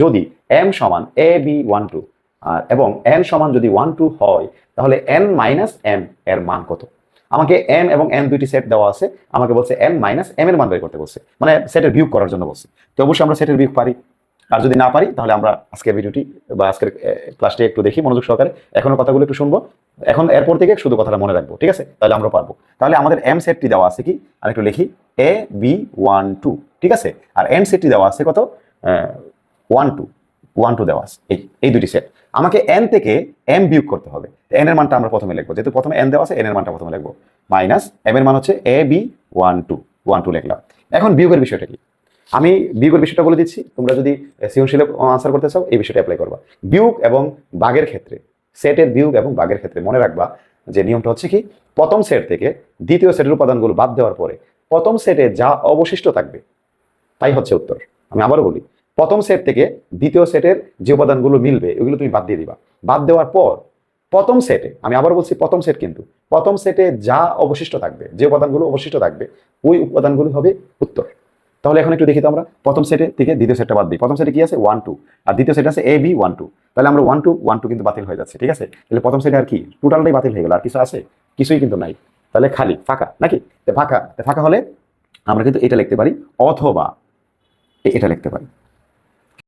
যদি এম সমান A B one two আর এবং এন সমান যদি ওয়ান টু হয়, তাহলে এন মাইনাস এম এর মান কত? আমাকে এম এবং এন দুইটি সেট দেওয়া আছে, আমাকে বলছে এন মাইনাস এম এর মান বের করতে বলছে মানে সেটের বিয়োগ করার জন্য বলছে। তো অবশ্যই আমরা সেটের বিয়োগ পারি। আর যদি না পারি, তাহলে আমরা আজকের ভিডিওটি বা আজকের ক্লাসটি একটু দেখি, মনোযোগ সহকারে। এখনও কথাগুলো একটু শুনব। এখন এরপর থেকে শুধু কথাটা মনে রাখব, ঠিক আছে? তাহলে আমরা পারব। তাহলে আমাদের এম সেটটি দেওয়া আছে কি? আমি একটু লিখি এ বি ওয়ান টু ঠিক আছে? আর এন সেটটি দেওয়া আছে কত? ওয়ান টু ওয়ান টু দেওয়া আছে। এই এই দুটি সেট আমাকে এন থেকে এম বিয়োগ করতে হবে। এন এর মানটা আমরা প্রথমে লিখব। যেহেতু প্রথমে এন দেওয়া আছে এন এর মানটা প্রথমে লিখব। মাইনাস এম এর মান হচ্ছে A B one two one two লিখলাম। এখন বিয়োগের বিষয়টা কি? আমি বিয়োগের বিষয়টা বলে দিচ্ছি। তোমরা যদি সৃজনশীল আনসার করতে চাও, এই বিষয়টা অ্যাপ্লাই করবা। বিয়োগ এবং বাগের ক্ষেত্রে সেটের বিয়োগ এবং বাঘের ক্ষেত্রে মনে রাখবা যে নিয়মটা হচ্ছে কি? প্রথম সেট থেকে দ্বিতীয় সেটের উপাদানগুলো বাদ দেওয়ার পরে, প্রথম সেটে যা অবশিষ্ট থাকবে, তাই হচ্ছে উত্তর। আমি আবারও বলি প্রথম সেট থেকে দ্বিতীয় সেটের যে উপাদানগুলো মিলবে ওগুলো তুমি বাদ দিয়ে দিবা। বাদ দেওয়ার পর প্রথম সেটে আমি আবার বলছি প্রথম সেট কিন্তু, প্রথম সেটে যা অবশিষ্ট থাকবে, যে উপাদানগুলো অবশিষ্ট থাকবে, ওই উপাদানগুলো হবে উত্তর। তাহলে এখন একটু দেখি তো আমরা, প্রথম সেটে থেকে দ্বিতীয় সেটটা বাদ দিই। প্রথম সেটে কি আছে? ওয়ান টু আর দ্বিতীয় সেট আছে এ বি ওয়ান টু তাহলে আমরা ওয়ান টু ওয়ান টু কিন্তু বাতিল হয়ে যাচ্ছে, ঠিক আছে? তাহলে প্রথম সেটে আর কি? টোটালটাই বাতিল হয়ে গেল, আর কিছু আছে? কিছুই কিন্তু নাই। তাহলে খালি, ফাঁকা, নাকি? ফাঁকা ফাঁকা হলে আমরা কিন্তু এটা লিখতে পারি, অথবা এটা লিখতে পারি।